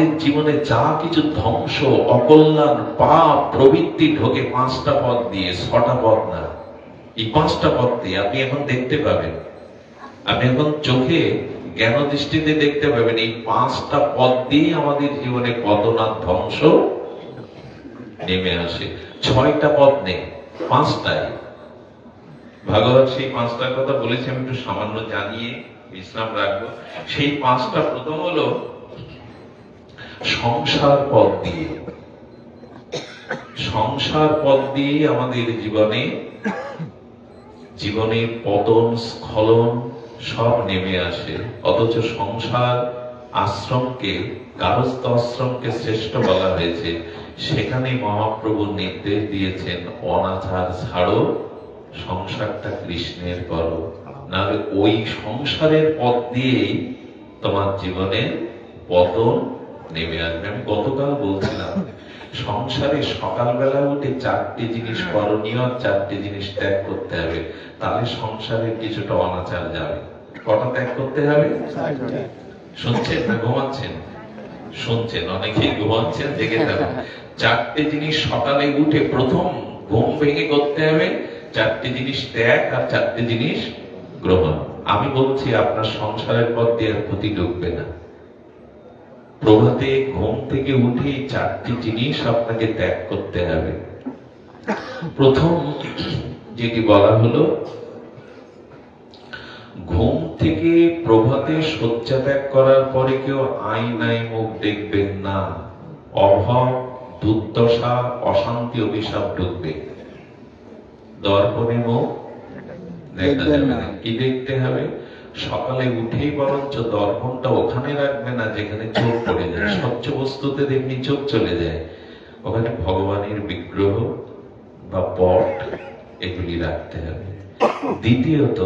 আমাদের জীবনে যা কিছু ধ্বংস, অকল্যাণ, পাপ, প্রবৃত্তি ঢোকে পাঁচটা পথ দিয়ে, ছটা পথ না। এই পাঁচটা পথ দিয়ে আপনি এখন দেখতে পাবেন। আপনি এখন চোখে জ্ঞান দৃষ্টিতে দেখতে পাবেন, এই পাঁচটা পথ দিয়ে আমাদের জীবনে পতনা ধ্বংস নেমে আসে। ছয়টা পথ নেই, পাঁচটাই। ভাগবত সেই পাঁচটার কথা বলেছি, আমি একটু সামান্য জানিয়ে বিশ্রাম রাখব। সেই পাঁচটা প্রথম হলো সংসার পথ দিয়ে। সংসার পথ দিয়ে আমাদের জীবনে জীবনের পতন, স্খলন সব নেমে আসে। অথচ সংসার আশ্রমকে, গারস্থ আশ্রমকে শ্রেষ্ঠ বলা হয়েছে। সেখানে মহাপ্রভু নির্দেশ দিয়েছেন অনাচার ছাড়ো, সংসারটা কৃষ্ণের করো। নাহলে ওই সংসারের পথ দিয়েই তোমার জীবনে পতন নেমে আসবে। আমি গতকাল বলছিলাম সংসারে সকালবেলা উঠে চারটি জিনিস করণীয় চারটি জিনিস ত্যাগ করতে হবে তাহলে সংসারের কিছুটা অনাচার যাবে। কটা ত্যাগ করতে হবে? শুনছেন না ঘুমাচ্ছেন? শুনছেন অনেকেই ঘুমাচ্ছেন দেখে থাকুন। চারটে জিনিস সকালে উঠে প্রথম ঘুম ভেঙে করতে হবে চারটে জিনিস ত্যাগ আর চারটে জিনিস গ্রহণ। আমি বলছি আপনার সংসারের পথ দিয়ে আর ক্ষতি ঢুকবে না। প্রভাতে ঘুম থেকে উঠে চারটি জিনিস আপনাকে ত্যাগ করতে হবে। প্রথম যেটি বলা হলো ঘুম থেকে প্রভাতে শয্যা ত্যাগ করার পরে কেউ আয়নায় মুখ দেখবেন না। অভাব দুর্দশা অশান্তি অভিশাপ ঢুকবে। দর্পণে মুখ দেখা দেখবেন যাবে। না। কি দেখতে হবে? সকালে উঠেই বরঞ্চ দর্পণটা ওখানে রাখবে না যেখানে চোখ পড়ে যায়। স্বচ্ছ বস্তুতে তেমনি চোখ চলে যায়। ওখানে ভগবানের বিগ্রহ বা পট এগুলি রাখতে হবে। দ্বিতীয়ত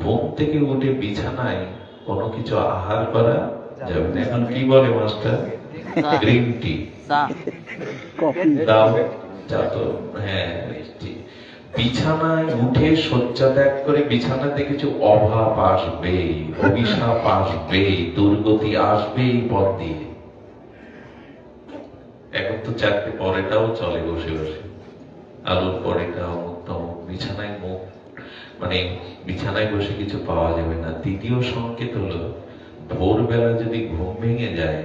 ঘুম থেকে উঠে বিছানায় কোনো কিছু আহার করা যাবে না। এখন কি বলে মাস্টার? Green tea. দাও চা তো হ্যাঁ মিষ্টি। বিছানায় উঠে শয্যা ত্যাগ করে বিছানাতে কিছু অভাব আসবে, অভিশাপ আসবে, দুর্গতি আসবে এই পথ দিয়ে। এখন তো চারটে পরেটাও চলে বসে বসে। আলুর পরেটা অমুক তমুক, বিছানায় মুখ মানে বিছানায় বসে কিছু পাওয়া যাবে না। দ্বিতীয় সংকেত হলো, ভোরবেলা যদি ঘুম ভেঙে যায়,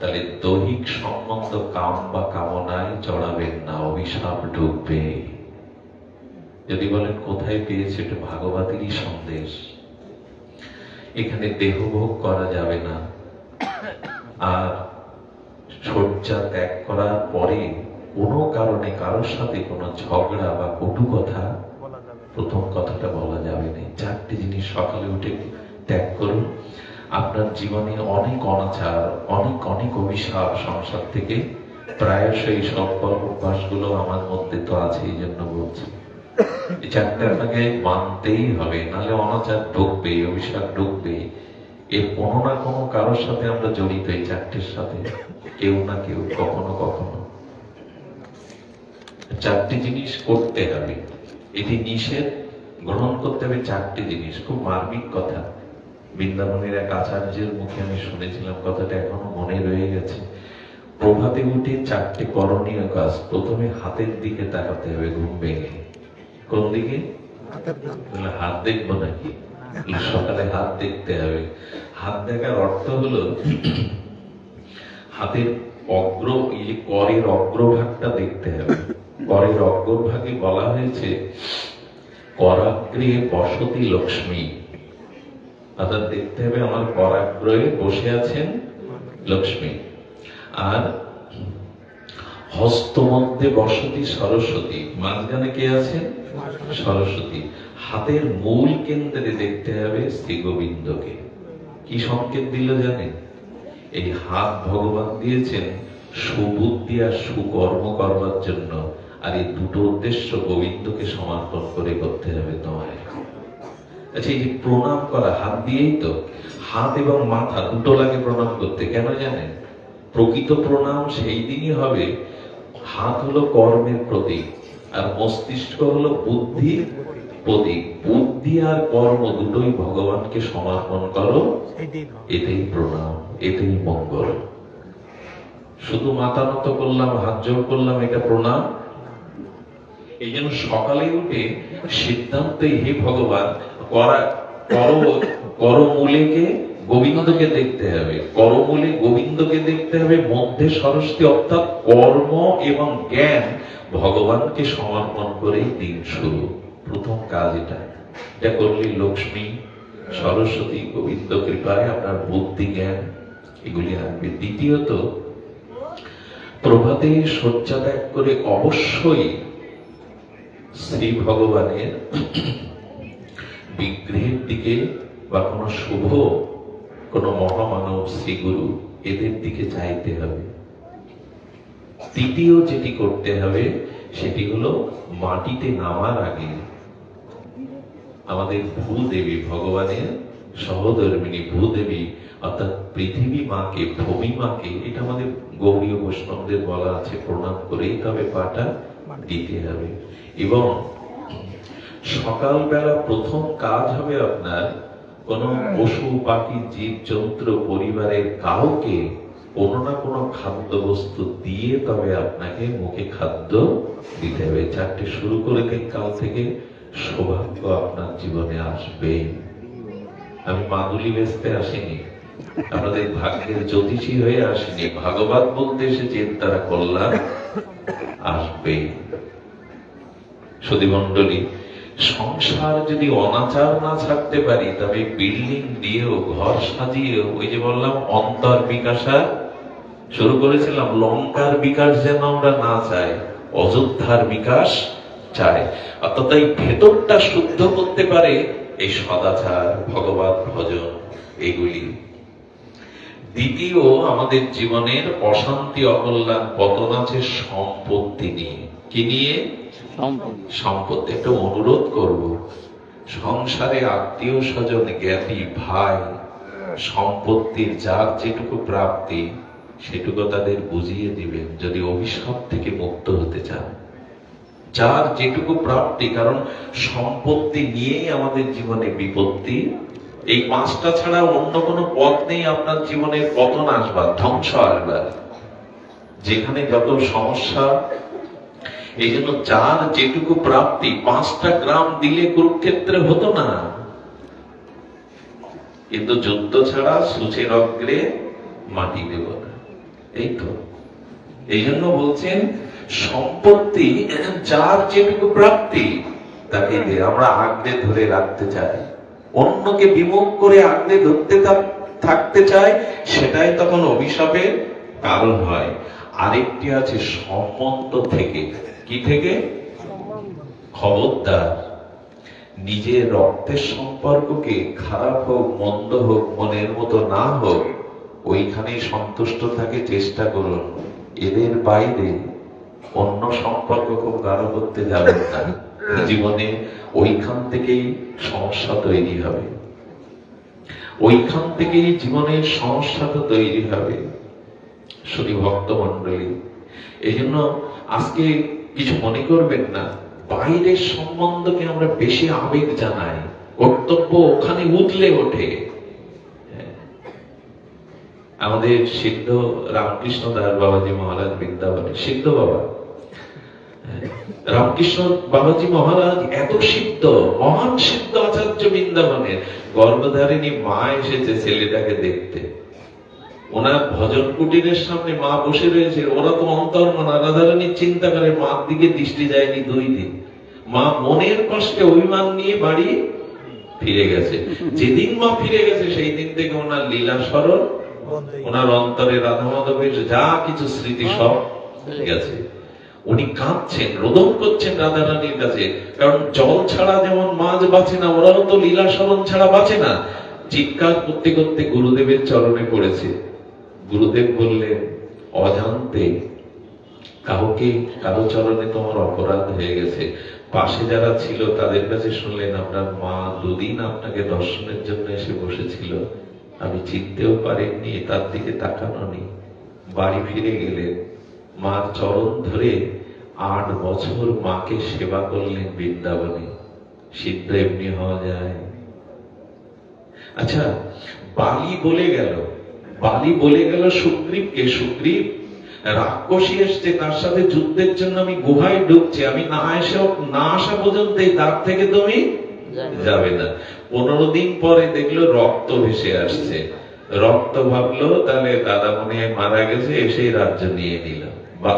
তাহলে দৈহিক সম্বন্ধ কাম বা কামনায় চড়াবেন না, অভিশাপ ঢুকবে যদি বলেন কোথায় পেয়েছে এটা ভাগবতেরই সন্দেশ? এখানে দেহভোগ করা যাবে না। আর শয্যা ত্যাগ করার পরে কোনো কারণে কারোর সাথে কোনো ঝগড়া বা কটু কথা প্রথম কথাটা বলা যাবে না। চারটি জিনিস সকালে উঠে ত্যাগ করুন। আপনার জীবনে অনেক অনাচার অনেক অনেক অভিশাপ সংসার থেকে প্রায়শই সব অভ্যাসগুলো আমার মধ্যে তো আছে এই জন্য বলছি। এই চারটে আপনাকে মানতেই হবে, নাহলে অনাচার ঢুকবে অভিশাপ ঢুকবে এর কোনো না কোনো কারোর সাথে আমরা জড়িত এই চারটের সাথে, কেউ না কেউ, কখনো কখনো। চারটি জিনিস করতে হবে। এটি নিষেধ গ্রহণ করতে হবে চারটি জিনিস। খুব মার্মিক কথা। বৃন্দাবনের এক আচার্যের মুখে আমি শুনেছিলাম, কথাটা এখনও মনে রয়ে গেছে। প্রভাতে উঠে চারটি করণীয় কাজ, প্রথমে হাতের দিকে তাকাতে হবে ঘুম ভেঙে। কোন দিকে হাত দেখব নাকি? সকালে হাত দেখতে হবে। হাত দেখার অর্থ হলো হাতের অগ্র এই যে করের অগ্রভাগটা দেখতে হবে। করের অগ্রভাগে বলা হয়েছে করাগ্রে বসতি লক্ষ্মী। অর্থাৎ দেখতে হবে আমার করাগ্রহে বসে আছেন লক্ষ্মী। আর হস্তমধ্যে বসতি সরস্বতী। মাঝখানে কে আছেন সরস্বতী। হাতের মূল কেন্দ্রে দেখতে হবে শ্রী গোবিন্দকে কি সংকেত দিল জানেন এই হাত ভগবান দিয়েছেন সুবুদ্ধি আর সুকর্ম করবার জন্য। আর এই দুটো উদ্দেশ্য গোবিন্দকে সমর্পণ করে করতে হবে তোমায়। আচ্ছা এই যে প্রণাম করা হাত দিয়েই তো। হাত এবং মাথা দুটো লাগে প্রণাম করতে। কেন জানেন প্রকৃত প্রণাম সেই দিনই হবে হাত হলো কর্মের প্রতীক, আর মস্তিষ্ক হলো বুদ্ধি প্রতীক। বুদ্ধি আর কর্ম দুটোই ভগবানকে সমর্পণ করো, এটাই প্রণাম, এটাই মঙ্গল। শুধু মাথা নত করলাম, হাত জোর করলাম, এটা প্রণাম। এই জন্য সকালে উঠে সিদ্ধান্তে হে ভগবান, করা কর করমূলেকে গোবিন্দকে দেখতে হবে। করমূলে গোবিন্দকে দেখতে হবে, মধ্যে সরস্বতী, অর্থাৎ কর্ম এবং জ্ঞান ভগবানকে সমর্পণ করেই দিন শুরু। প্রথম কাজ এটা। এটা করলে লক্ষ্মী, সরস্বতী, গোবিন্দ কৃপায় আপনার বুদ্ধি, জ্ঞান এগুলি আসবে দ্বিতীয়ত, প্রভাতে শয্যা ত্যাগ করে অবশ্যই শ্রী ভগবানের বিগ্রহের দিকে বা কোনো শুভ কোনো মহামানব শ্রীগুরু এদের দিকে চাইতে হবে। তৃতীয় যেটি করতে হবে, সেটি হলো মাটিতে নামার আগে আমাদের ভূদেবী ভগবানের সহধর্মিনী ভূদেবী, অর্থাৎ পৃথিবী মাকে, ভূমি মাকে, এটা আমাদের গৌরীয় বৈষ্ণবদের বলা আছে, প্রণাম করেই তবে পাটা দিতে হবে। এবং সকালবেলা প্রথম কাজ হবে আপনার কোন পশু, পাখি জীব জন্তু পরিবারের কাউকে কোনো না কোনো খাদ্য বস্তু দিয়ে তবে আপনাকে মুখে খাদ্য দিতে হবে। চারটে শুরু করে দিন, কাল থেকে সৌভাগ্য আপনার জীবনে আসবে। আমি মাদুলি বেচতে আসিনি। আপনাদের ভাগ্যের জ্যোতিষী হয়ে আসিনি। ভাগবত বলতে এসেছি দ্বারা কল্যাণ আসবে। সুদীমণ্ডলী সংসার যদি অনাচার না ছাড়তে পারি, তবে বিল্ডিং দিয়েও, ঘর সাজিয়েও, ওই যে বললাম, অন্তর বিকাশা শুরু করেছিলাম, লঙ্কার বিকাশ যেন আমরা না চাই, অযোধ্যার বিকাশ চাই। অর্থাৎ এই ভেতরটা শুদ্ধ করতে পারে এই সদাচার, ভগবত ভজন, এগুলি। দ্বিতীয়, আমাদের জীবনের অশান্তি, অকল্যাণ, পতন আছে সম্পত্তি নিয়ে। কি নিয়ে? সম্পদ একটা অনুরোধ করব। সংসারে আত্মীয় স্বজন জ্ঞাতি ভাই, সম্পত্তির যার যেটুকু প্রাপ্তি, সেটুকু তাদের বুঝিয়ে দিবেন, যদি অভিশাপ থেকে মুক্ত হতে চান। যার যেটুকু প্রাপ্তি, কারণ সম্পত্তি নিয়েই আমাদের জীবনে বিপত্তি। এই পাঁচটা ছাড়া অন্য কোনো পথ নেই আপনার জীবনের পতন আসবার, ধ্বংস আসবার। যেখানে যত সমস্যা এই জন্য যার যেটুকু প্রাপ্তি, পাঁচটা গ্রাম দিলে কুরুক্ষেত্রে হতো না। কিন্তু যুদ্ধ ছাড়া সূচের অগ্রে মাটি দেব না। এই তো। এই জন্য বলছেন, সম্পত্তি, যার যেটুকু প্রাপ্তি, তাকে আমরা আগলে ধরে রাখতে চাই। অন্যকে বিমুখ করে আগলে ধরতে থাক- থাকতে চাই, সেটাই তখন অভিশাপের কারণ হয়। আরেকটি আছে সম্বন্ধ থেকে। কি থেকে? খবরদার। নিজের রক্তের সম্পর্ককে খারাপ হোক, মন্দ হোক, মনের মতো না হোক, ওইখানেই সন্তুষ্ট থাকে, চেষ্টা করুন। এদের বাইরে অন্য সম্পর্ক খুব গাঢ় করতে যাবেন না। জীবনে ওইখান থেকেই সমস্যা তৈরি হবে। ওইখান থেকেই জীবনের সমস্যা তো তৈরি হবে। শুধু ভক্ত মন্ডলী এই জন্য আজকে কিছু মনে করবেন না। বাইরের সম্বন্ধকে আমরা বেশি আবেগ জানাই। কর্তব্য ওখানে উতলে ওঠে। হ্যাঁ। আমাদের সিদ্ধ রামকৃষ্ণ দাস বাবাজি মহারাজ বৃন্দাবনে। সিদ্ধ বাবা। হ্যাঁ। রামকৃষ্ণ বাবাজি মহারাজ এত সিদ্ধ, মহান সিদ্ধ আচার্য বৃন্দাবনের। গর্ভধারিণী মা এসেছে ছেলেটাকে দেখতে। ওনার ভজন কুটিরের সামনে মা বসে রয়েছে। ওরা তো অন্তর রাধারানীর চিন্তা করে, মার দিকে দৃষ্টি যায়নি দুই দিন। মা মনের কষ্টে অভিমান নিয়ে বাড়ি ফিরে গেছে। যেদিন মা ফিরে গেছে সেই দিন থেকে ওনার লীলা স্মরণ, ওনার অন্তরে রাধা মাধবের যা কিছু স্মৃতি সব গেছে। উনি কাঁদছেন, রোদন করছেন রাধা রানীর কাছে। কারণ জল ছাড়া যেমন মাছ বাঁচে না, ওরাও তো লীলা স্মরণ ছাড়া বাঁচে না। চিৎকার করতে করতে গুরুদেবের চরণে পড়েছে। গুরুদেব বললেন অজান্তে কাউকে কারও চরণে তোমার অপরাধ হয়ে গেছে। পাশে যারা ছিল তাদের কাছে শুনলেন আপনার মা দুদিন আপনাকে দর্শনের জন্য এসে বসেছিল। আমি চিনতেও পারিনি, তার দিকে তাকানো নেই বাড়ি ফিরে গেলেন। মার চরণ ধরে আট বছর মাকে সেবা করলেন বৃন্দাবনে। সিদ্ধ এমনি হওয়া যায়। আচ্ছা বালি বলে গেল। বালি বলে গেল সুগ্রীবকে সুগ্রীব রাক্ষসী এসছে তার সাথে যুদ্ধের জন্য আমি গুহায় ঢুকছি আমি না এসে না আসা পর্যন্ত দ্বার থেকে তুমি যাবে না। পনেরো দিন পরে দেখল রক্ত ভেসে আসছে। রক্ত ভাবলো তাহলে দাদা মনে হয় মারা গেছে এসেই রাজ্য নিয়ে নিল। বা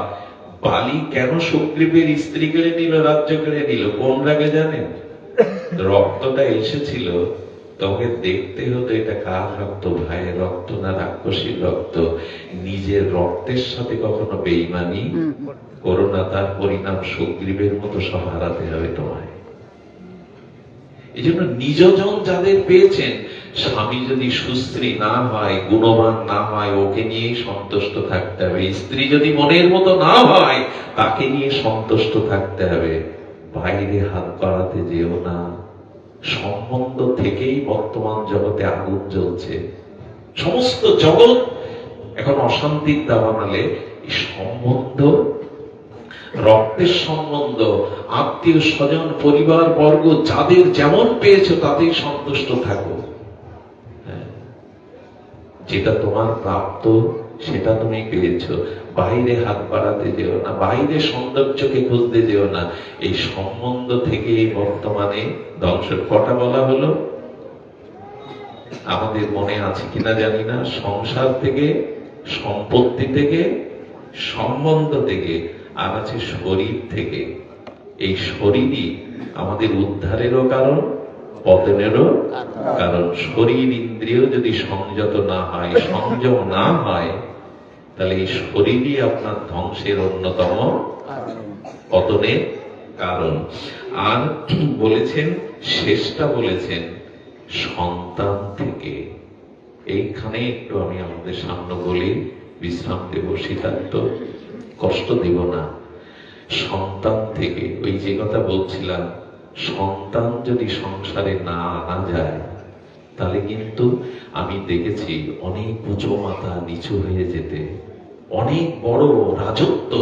বালি কেন সুগ্রীবের স্ত্রী কেড়ে নিল রাজ্য কেড়ে নিল? কোন রাগে জানেন? রক্তটা এসেছিল তোমাকে দেখতে হতো এটা কার রক্ত ভাইয়ের রক্ত না রাক্ষসীর রক্ত? নিজের রক্তের সাথে কখনো বেইমানি? করো না তার পরিণাম সুগ্রীবের মতো সব হারাতে হবে তোমায়। এই জন্য নিজজন যাদের পেয়েছেন স্বামী যদি সুস্ত্রী না হয় গুণবান না হয় ওকে নিয়েই সন্তুষ্ট থাকতে হবে। স্ত্রী যদি মনের মতো না হয় তাকে নিয়ে সন্তুষ্ট থাকতে হবে। বাইরে হাত বাড়াতে যেও না। সম্বন্ধ থেকেই বর্তমান জগতে আগুন জ্বলছে সমস্ত জগৎ এখন অশান্তির দাবানালে এই সম্বন্ধ, রক্তের সম্বন্ধ, আত্মীয় স্বজন, পরিবার, বর্গ, যাদের যেমন পেয়েছ তাতেই সন্তুষ্ট থাকো হ্যাঁ। যেটা তোমার প্রাপ্ত, সেটা তুমি পেয়েছ বাইরে হাত বাড়াতে যেও না বাইরে সৌন্দর্যকে খুঁজতে যেও না। এই সম্বন্ধ থেকে বর্তমানে ধ্বংস কটা বলা হলো? আমাদের মনে আছে কিনা জানি না। সংসার থেকে, সম্পত্তি থেকে, সম্বন্ধ থেকে, আর আছে শরীর থেকে। এই শরীরই আমাদের উদ্ধারেরও কারণ, পতনেরও কারণ। শরীর ইন্দ্রিয় যদি সংযত না হয়, সংযম না হয় তাহলে এই শরীরই আপনার ধ্বংসের অন্যতম পতনের কারণ। আর বলেছেন, শেষটা বলেছেন, সন্তান থেকে। এইখানে একটু আমি আমাদের সামনে বলি, বিশ্রাম দেব শীতার্থ কষ্ট দেব না। সন্তান থেকে, ওই যে কথা বলছিলাম, সন্তান যদি সংসারে না আনা যায়, তাহলে কিন্তু আমি দেখেছি অনেক উঁচু মাথা নিচু হয়ে যেতে। অনেক বড় রাজত্ব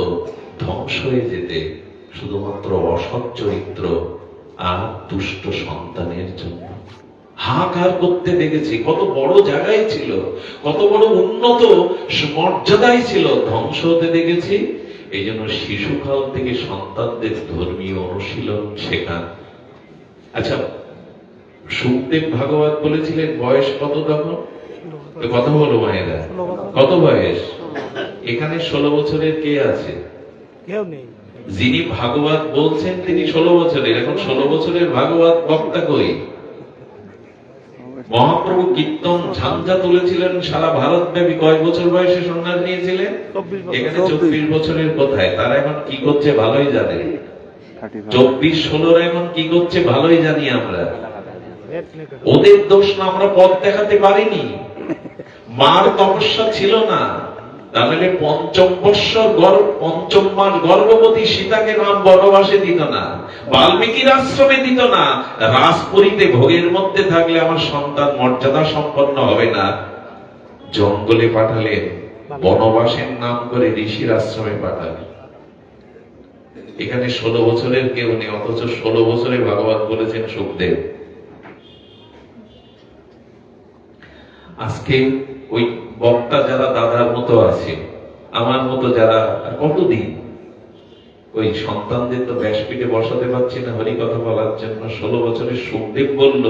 ধ্বংস হয়ে যেতে শুধুমাত্র অসৎ চরিত্র আর দুষ্ট সন্তানের জন্য। হাহাকার করতে দেখেছি কত বড় জায়গায় ছিল কত বড় উন্নত মর্যাদায় ছিল ধ্বংস হতে দেখেছি। এই জন্য শিশুকাল থেকে সন্তানদের ধর্মীয় অনুশীলন শেখা। আচ্ছা সুখদেব ভাগবত বলেছিলেন বয়স কত তখন? কথা বলো মায়েরা? কত বয়স? এখানে ষোলো বছরের কে আছে? কেউ নেই। যিনি ভাগবত বলছেন তিনি ষোলো বছরের। এখন ষোলো বছরের ভাগবত বক্তা কই? মহাপ্রভু কীর্তন ঝাঞ্ঝা তুলেছিলেন সারা ভারত ব্যাপী কয় বছর বয়সে সন্ন্যাস নিয়েছিলেন? এখানে চব্বিশ বছরের কোথায়। তারা এখন কি করছে ভালোই জানে। চব্বিশ ষোলোর এখন কি করছে ভালোই জানি আমরা। ওদের দোষ না আমরা পথ দেখাতে পারিনি। মার তপস্যা ছিল না। তাহলে পঞ্চম বৎসর গর্ভ পঞ্চম মাস গর্ভবতী সীতাকে রাম বনবাসে দিত না, বাল্মীকির আশ্রমে দিত না, রাজপুরীতে ভোগের মধ্যে থাকলে আমার সন্তান মর্যাদা সম্পন্ন হবে না। জঙ্গলে পাঠালেন বনবাসের নাম করে ঋষির আশ্রমে পাঠালেন এখানে ষোলো বছরের কেউ নেই, অথচ ষোলো বছরে ভগবান বলেছেন সুখদেব। আজকে ওই বক্তা যারা দাদার মতো আছে, আমার মতো যারা কতদিন? ওই সন্তানদের তো ব্যাসপীঠে বসাতে পারছি না, হরি কথা বলার জন্য ষোলো বছরের সুখদেব বলল,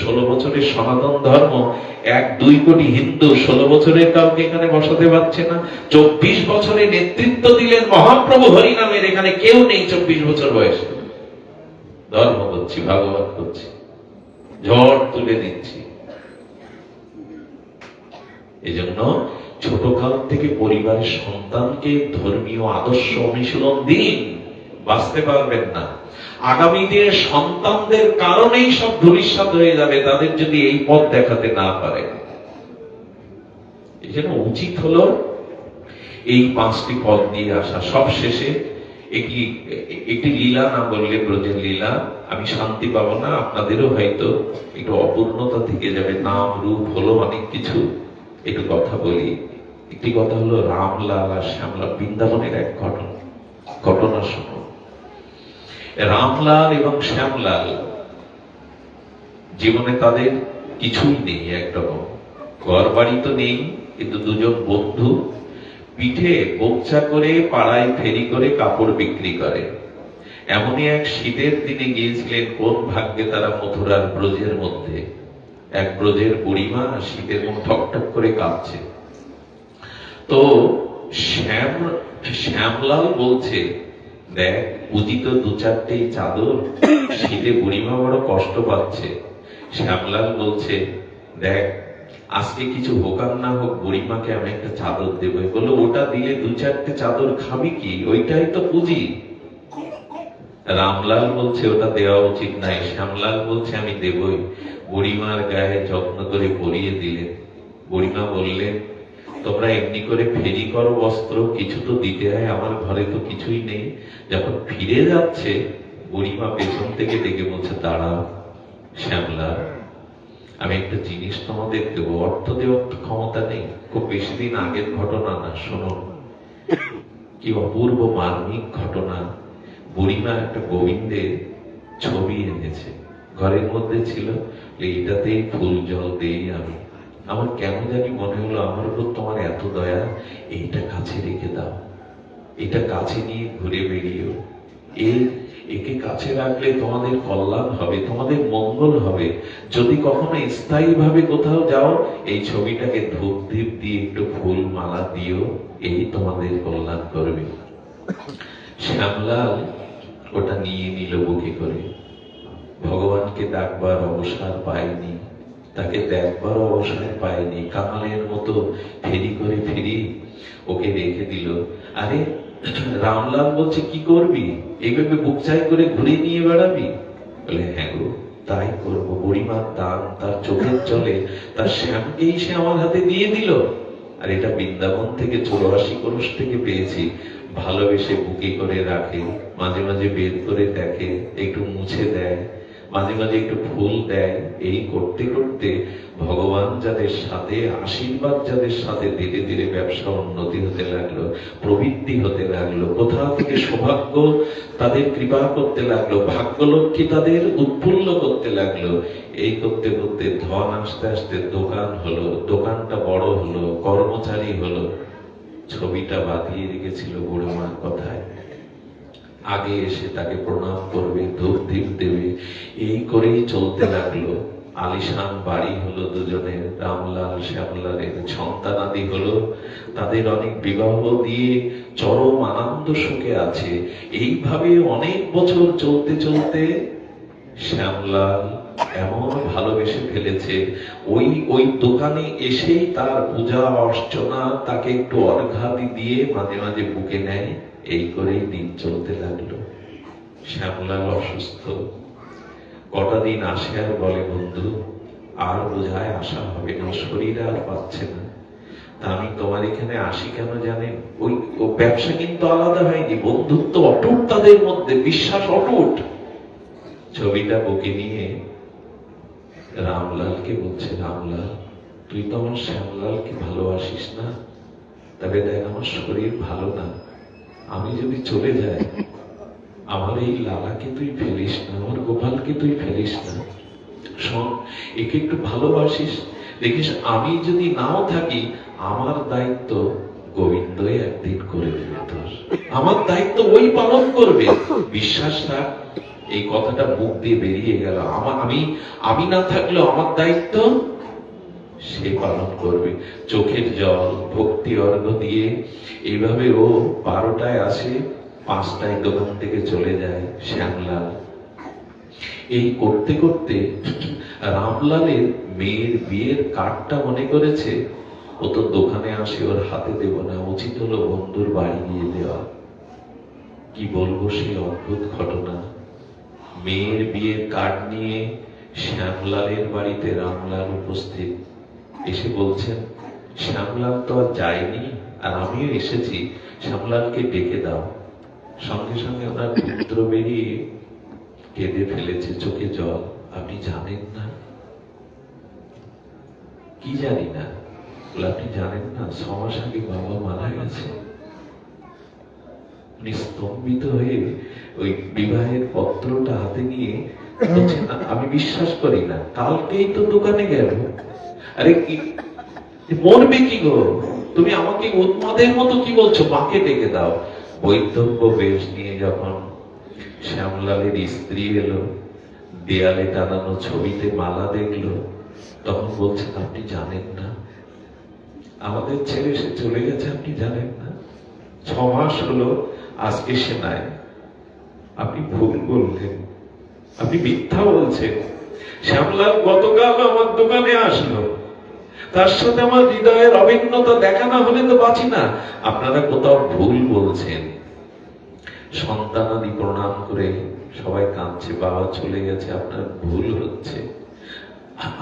ষোলো বছরের সনাতন ধর্ম, এক, দুই কোটি হিন্দু ষোলো বছরের কাউকে এখানে বসাতে পারছে না, চব্বিশ বছরে নেতৃত্ব দিলেন মহাপ্রভু হরি নামের এখানে কেউ নেই চব্বিশ বছর বয়সে। ধর্ম করছি, ভাগবত করছি, ঝড় তুলে দিচ্ছি এজন্য ছোট কাল থেকে পরিবারের সন্তানকে ধর্মীয় আদর্শ অনুশীলন দিন। বাঁচতে পারবেন না। আগামী দিনে সন্তানদের কারণেই সব ধূলিসাৎ হয়ে যাবে, তাদের যদি এই পথ দেখাতে না পারে। এই জন্য উচিত হলো এই পাঁচটি পদ দিয়ে আসা। সব শেষে একটি একটি লীলা না বললে ব্রজের লীলা, আমি শান্তি পাবো না, আপনাদেরও হয়তো একটু অপূর্ণতা থেকে যাবে, নাম, রূপ, হলো অনেক কিছু। একটু কথা বলি। একটি কথা হলো, রামলাল আর শ্যামলাল বৃন্দাবনের এক ঘটনা ঘটনা শুনো রামলাল এবং শ্যামলাল জীবনে তাদের কিছুই নেই, একরকম। ঘর বাড়ি তো নেই, কিন্তু দুজন বন্ধু পিঠে বোকচা করে পাড়ায় ফেরি করে কাপড় বিক্রি করে। এমনই এক শীতের দিনে গিয়েছিলেন, কোন ভাগ্যে তারা মথুরার ব্রজের মধ্যে। এক ব্রজের বুড়িমা শীতের মধ্যে ঠকঠক করে কাঁপছে। তো শ্যাম, শ্যামলাল বলছে, দেখ, উদিত দু চারটেই চাদর শীতে বুড়িমা বড় কষ্ট পাচ্ছে। শ্যামলাল বলছে, দেখ, আজকে কিছু হোক আর না হোক বুড়িমাকে আমি একটা চাদর দেবো। বলল, ওটা দিলে দু চারটে চাদর খাবি কি? ওইটাই তো পুঁজি। রামলাল বলছে, ওটা দেওয়া উচিত নাই। শ্যামলাল বলছে, আমি দেবই। বুড়িমার গায়ে যত্ন করে পরিয়ে দিলেন বুড়িমা বললেন, তোমরা এমনি করে ফেরি করো বস্ত্র, কিছু তো দিতে হয়, আমার ঘরে তো কিছুই নেই। যখন ফিরে যাচ্ছে, বুড়িমা পেছন থেকে ডেকে বলছে, দাঁড়াও, শ্যামলা, আমি একটা জিনিস তোমাদের দেবো, অর্থ দেওয়ার তো ক্ষমতা নেই। খুব বেশি দিন আগের ঘটনা না, শোনো। কি অপূর্ব মার্মিক ঘটনা। বুড়িমা একটা গোবিন্দের ছবি এনেছে। ঘরের মধ্যে ছিল, এইটাতেই ফুল জল দেই আমি। আমার কেন জানি মনে হলো, আমার উপর তোমার এত দয়া, এইটা কাছে রেখে দাও। এটা কাছে নিয়ে ঘুরে বেরিয়েও এই একে কাছে রাখলে তোমাদের কল্যাণ হবে, তোমাদের মঙ্গল হবে। যদি কখনো স্থায়ী ভাবে কোথাও যাও, এই ছবিটাকে ধূপ ধীপ দিয়ে একটু ফুল মালা দিও, এই তোমাদের কল্যাণ করবে। শ্যামলাল ওটা নিয়ে নিল বুকে করে। ভগবানকে ডাকবার অবসর পায়নি তাকে দেখবার অবসর পায়নি কামালের মতো ফেরি করে ফিরি ওকে রেখে দিল। আরে, রামলাল বলছে, কি করবি? এইভাবে বুকচাই করে ঘুরে নিয়ে বেড়াবি? বলে হ্যাঁ গো, তাই করব। বুড়িমার দান তার চোখের চলে তার শ্যামকেই সে আমার হাতে দিয়ে দিল। আর এটা বৃন্দাবন থেকে চৌরাশি ক্রোশ থেকে পেয়েছি। ভালোবেসে বুকে করে রাখে, মাঝে মাঝে বের করে দেখে, একটু মুছে দেয়। মাঝে মাঝে একটু ফুল দেয়। এই করতে করতে ভগবান যাদের সাথে, আশীর্বাদ যাদের সাথে ধীরে ধীরে ব্যবসা উন্নতি হতে লাগল, প্রবৃত্তি হতে লাগল কোথাও থেকে সৌভাগ্য তাদের কৃপা করতে লাগল, ভাগ্যলক্ষ্মী তাদের উৎফুল্ল করতে লাগল, এই করতে করতে ধন আস্তে আস্তে দোকান হলো, দোকানটা বড় হলো, কর্মচারী হলো। ছবিটা বাঁধিয়ে রেখেছিল বুড়ো মার কথায়। আগে এসে তাকে প্রণাম করবে, ধূপ দীপ দেবে। এই করেই চলতে লাগল। আলিশান বাড়ি হলো দুজনের রামলাল শ্যামলালের সন্তানাদি হলো। তাদের অনেক বিবাহ দিয়ে চরম আনন্দ সুখে আছে। এইভাবে অনেক বছর চলতে চলতে শ্যামলাল এমন ভালোবেসে ফেলেছে। ওই ওই দোকানে এসেই তার পূজা অর্চনা তাকে একটু অর্ঘাদি দিয়ে মাঝে মাঝে বুকে নেয়। এই করেই দিন চলতে লাগল। শ্যামলাল অসুস্থ। কটা দিন আসে আর বলে, বন্ধু, আর বোঝায় আশা হবে না, শরীর আর পাচ্ছে না। তা আমি তোমার এখানে আসি কেন জানেন? ওই, ও ব্যবসা কিন্তু আলাদা হয়নি, বন্ধুত্ব অটুট তাদের মধ্যে, বিশ্বাস অটুট। ছবিটা বুকে নিয়ে রামলালকে বলছে, রামলাল, তুই তো আমার শ্যামলালকে ভালোবাসিস না। তবে দেখ, আমার শরীর ভালো না। আমি যদি চলে যাই, আমার এই লালাকে তুই ফেলিস না, আমার গোপালকে তুই ফেলিস না। শোন, একে একটু ভালোবাসিস। দেখিস, আমি যদি নাও থাকি, আমার দায়িত্ব গোবিন্দই একদিন করে দেবে তোর। আমার দায়িত্ব ওই পালন করবে। বিশ্বাস রাখ, এই কথাটা মুখ দিয়ে বেরিয়ে গেল। আমার আমি আমি না থাকলেও আমার দায়িত্ব সে পালন করবে। চোখের জল, ভক্তি অর্ঘ দিয়ে এইভাবে ও বারোটায় আসে, পাঁচটায় দোকান থেকে চলে যায় শ্যামলাল। এই করতে করতে রামলালের মেয়ের বিয়ের কার্ডটা মনে করেছে? ও তো দোকানে আসে, ওর হাতে দেব না, উচিত হলো বন্ধুর বাড়ি গিয়ে দেওয়া। কি বলব সেই অদ্ভুত ঘটনা। মেয়ের বিয়ের কার্ড নিয়ে শ্যামলালের বাড়িতে রামলাল উপস্থিত। এসে বলছেন, শ্যামলাল তো আর যায়নি, আর আমিও এসেছি, শ্যামলালকে ডেকে দাও। সঙ্গে সঙ্গে ওনার পুত্র বেরিয়ে কেঁদে ফেলেছে চোখে জল। আপনি জানেন না? কি জানি না? আপনি জানেন না ছ মাস আগে বাবা মারা গেছে। উনি স্তম্ভিত হয়ে ওই বিবাহের পত্রটা হাতে নিয়ে আমি বিশ্বাস করি না, কালকেই তো দোকানে গেল। আরে কি মরবে কি গো তুমি আমাকে উন্মাদের মতো কি বলছো? মাকে ডেকে দাও। বৈধব্য বেশ নিয়ে যখন শ্যামলালের স্ত্রী এলো, দেয়ালে টানানো ছবিতে মালা দেখল, তখন বলছেন আপনি জানেন না? আমাদের ছেলে সে চলে গেছে, আপনি জানেন না? ছ মাস হলো, আজকে সে নাই। আপনি ভুল বললেন। আপনি মিথ্যা বলছেন। শ্যামলাল গতকাল আমার দোকানে আসলো। তার সাথে আমার হৃদয়ের অভিন্নতা দেখা না হলে তো বাঁচি না। আপনারা কোথাও ভুল বলছেন। সন্তানাদি প্রণাম করে সবাই কাঁদছে, বাবা চলে গেছে, আপনার ভুল হচ্ছে।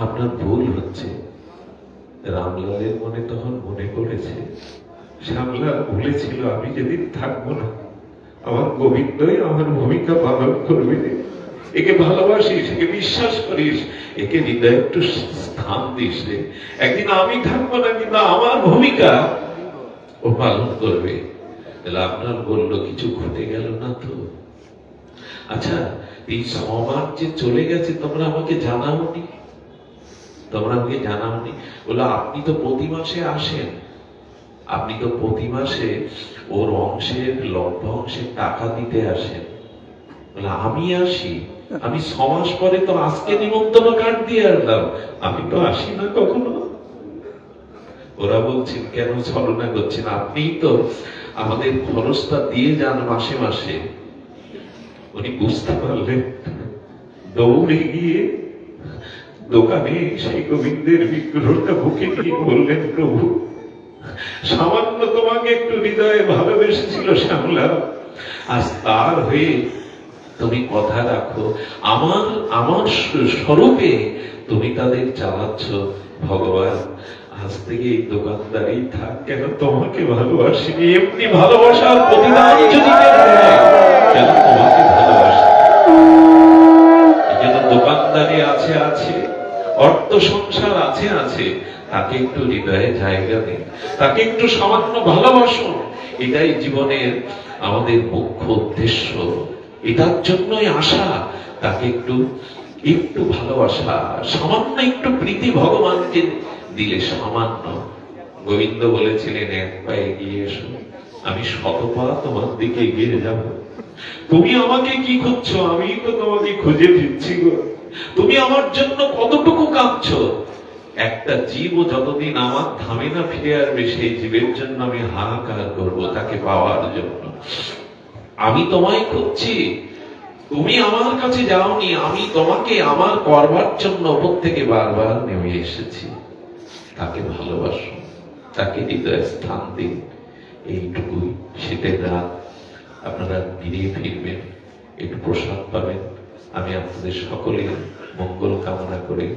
আপনার ভুল হচ্ছে। রামলালের মনে তখন মনে পড়েছে শ্যামলাল ভুলেছিল আমি যেদিন থাকব না, আমার গোবিন্দই আমার ভূমিকা পালন করবে। একে ভালোবাসিস, একে বিশ্বাস করিস, একে হৃদয়ে একটু স্থান দিস একদিন আমি থাকব না? কিন্তু আমার ভূমিকা ও পালন করবে। তাহলে আপনার বলল, কিছু ঘটে গেল না তো? আচ্ছা এই সমাজ যে চলে গেছে, তোমরা আমাকে জানাওনি? তোমরা আমাকে জানাওনি? বলে আপনি তো প্রতি মাসে আসেন। আপনি তো প্রতি মাসে ওর অংশের লভ্য অংশের টাকা দিতে আসেন। বলে আমি আসি? আমি মাস পরে তো আজকে নিমন্ত্রণ কার্ড দিয়ে আসলাম আমি তো আসি না কখনো। ওরা বলছেন কেন ছলনা করছেন আপনিই তো আমাদের খরচটা দিয়ে যান মাসে মাসে। উনি বুঝতে পারলেন। দৌড়ে গিয়ে দোকানে সেই গোবিন্দের বিগ্রহটা বুকে নিয়ে বললেন, প্রভু, সামান্য তোমাকে একটু হৃদয়ে ভালোবেসেছিল শ্যামলা আজ তার হয়ে তুমি কথা রাখো। আমার আমার স্বরূপে তুমি তাদের চালাচ্ছ, ভগবান। আজ থেকে এই দোকানদারি থাক, কেন তোমাকে ভালোবাসিনি? এমনি ভালোবাসার প্রতিদান যদি কেন তোমাকে ভালোবাসি? এই জন্য দোকানদারি আছে আছে। অর্থ সংসার আছে আছে। তাকে একটু হৃদয়ে জায়গা দিন। তাকে একটু সামান্য ভালোবাসুন। এটাই জীবনের আমাদের মুখ্য উদ্দেশ্য। এটার জন্যই আশা, তাকে একটু একটু ভালোবাসা, সামান্য একটু প্রীতি ভগবানকে দিলে সামান্য। গোবিন্দ বলেছিলেন, এক পায়ে এগিয়ে এসো, আমি শত পা তোমার দিকে এগিয়ে যাব। তুমি আমাকে কি খুঁজছো? আমি তো তোমাকে খুঁজে ফিরছি গো। তুমি আমার জন্য কতটুকু কাঁদছো? একটা জীবও যতদিন আমার ধামে না ফিরে আসবে, সেই জীবের জন্য আমি হাহাকার করব, তাকে পাওয়ার জন্য। আমি তোমায় খুঁজছি। তুমি আমার কাছে যাওনি, আমি তোমাকে আমার করবার জন্য ওপর থেকে বারবার নেমে এসেছি। তাকে ভালোবাসো, তাকে হৃদয়ে স্থান দিন। এইটুকুই শীতের রাত আপনারা ফিরিয়ে ফিরবেন, একটু প্রসাদ পাবেন। আমি আপনাদের সকলের মঙ্গল কামনা করে